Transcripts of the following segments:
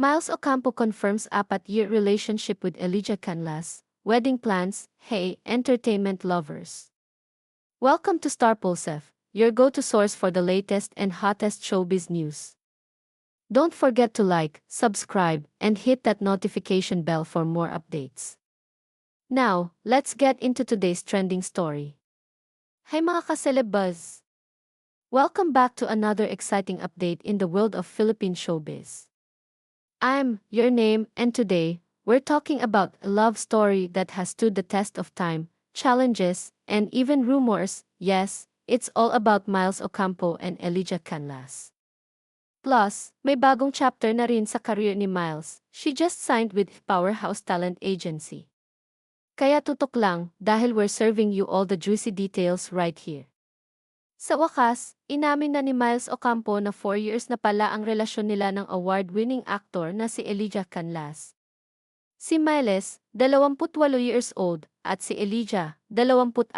Miles Ocampo confirms apat-year relationship with Elijah Canlas, wedding plans, hey, entertainment lovers. Welcome to Star Pulsef, your go-to source for the latest and hottest showbiz news. Don't forget to like, subscribe, and hit that notification bell for more updates. Now, let's get into today's trending story. Hi mga kaselebuzz! Welcome back to another exciting update in the world of Philippine showbiz. I'm your name, and today, we're talking about a love story that has stood the test of time, challenges, and even rumors. Yes, it's all about Miles Ocampo and Elijah Canlas. Plus, may bagong chapter na rin sa career ni Miles. She just signed with Powerhouse Talent Agency. Kaya tutok lang dahil we're serving you all the juicy details right here. Sa wakas, inamin na ni Miles Ocampo na 4 years na pala ang relasyon nila ng award-winning actor na si Elijah Canlas. Si Miles, 28 years old, at si Elijah, 24,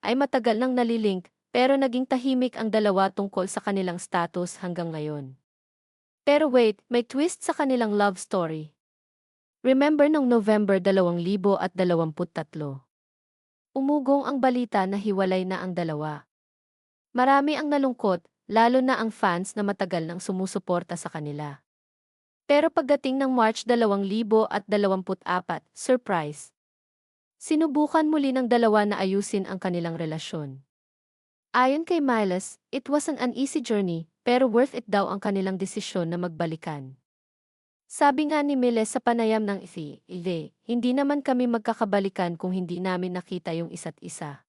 ay matagal nang nalilink pero naging tahimik ang dalawa tungkol sa kanilang status hanggang ngayon. Pero wait, may twist sa kanilang love story. Remember nung November 2023? Umugong ang balita na hiwalay na ang dalawa. Marami ang nalungkot, lalo na ang fans na matagal nang sumusuporta sa kanila. Pero pagdating ng March 2024, surprise. Sinubukan muli ng dalawa na ayusin ang kanilang relasyon. Ayon kay Miles, it was an uneasy journey, pero worth it daw ang kanilang desisyon na magbalikan. Sabi nga ni Miles sa panayam ng Ithi, Ile, hindi naman kami magkakabalikan kung hindi namin nakita yung isa't isa.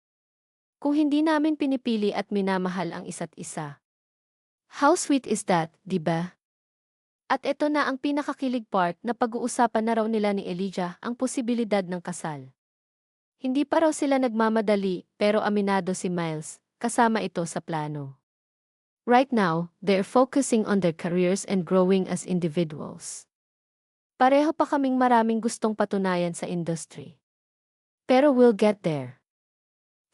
Kung hindi namin pinipili at minamahal ang isa't isa. How sweet is that, di ba? At ito na ang pinakakilig part na pag-uusapan na raw nila ni Elijah ang posibilidad ng kasal. Hindi pa raw sila nagmamadali pero aminado si Miles, kasama ito sa plano. Right now, they're focusing on their careers and growing as individuals. Pareho pa kaming maraming gustong patunayan sa industry. Pero we'll get there.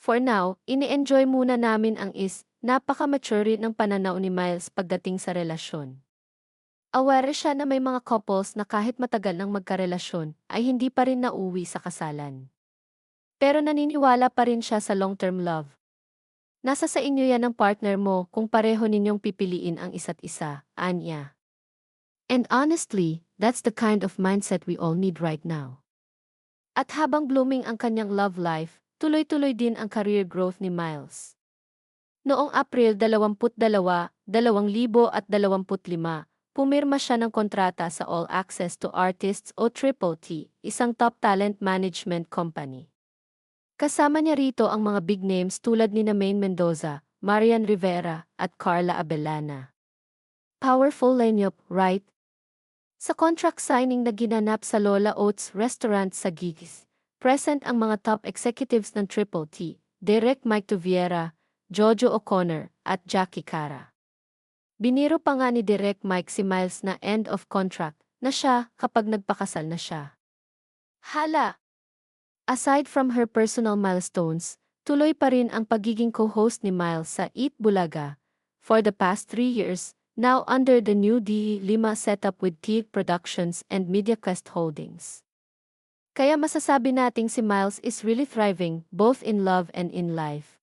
For now, ini-enjoy muna namin ang is, napaka-mature ng pananaw ni Miles pagdating sa relasyon. Aware siya na may mga couples na kahit matagal nang magkarelasyon, ay hindi pa rin nauwi sa kasalan. Pero naniniwala pa rin siya sa long-term love. Nasa sa inyo yan ng partner mo kung pareho ninyong pipiliin ang isa't isa, anya. And honestly, that's the kind of mindset we all need right now. At habang blooming ang kanyang love life, tuloy-tuloy din ang career growth ni Miles. Noong April 22, 2025, pumirma siya ng kontrata sa All Access to Artists o Triple T, isang top talent management company. Kasama niya rito ang mga big names tulad ni Maine Mendoza, Marian Rivera, at Carla Abellana. Powerful lineup, right? Sa contract signing na ginanap sa Lola Oats Restaurant sa Gigis, Present ang mga top executives ng Triple T, Derek Mike Tuviera, Jojo O'Connor, at Jackie Cara. Biniro pa nga ni Derek Mike si Miles na end of contract na siya kapag nagpakasal na siya. Hala! Aside from her personal milestones, tuloy pa rin ang pagiging co-host ni Miles sa Eat Bulaga. For the past three years, now under the new D5 setup with Teague Productions and MediaQuest Holdings. Kaya masasabi nating si Miles is really thriving, both in love and in life.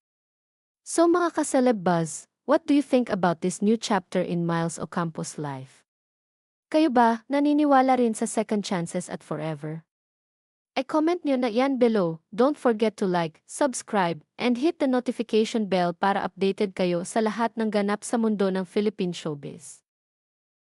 So mga kaseleb buzz, what do you think about this new chapter in Miles Ocampo's life? Kayo ba, naniniwala rin sa second chances at forever? I comment nyo na yan below. Don't forget to like, subscribe, and hit the notification bell para updated kayo sa lahat ng ganap sa mundo ng Philippine showbiz.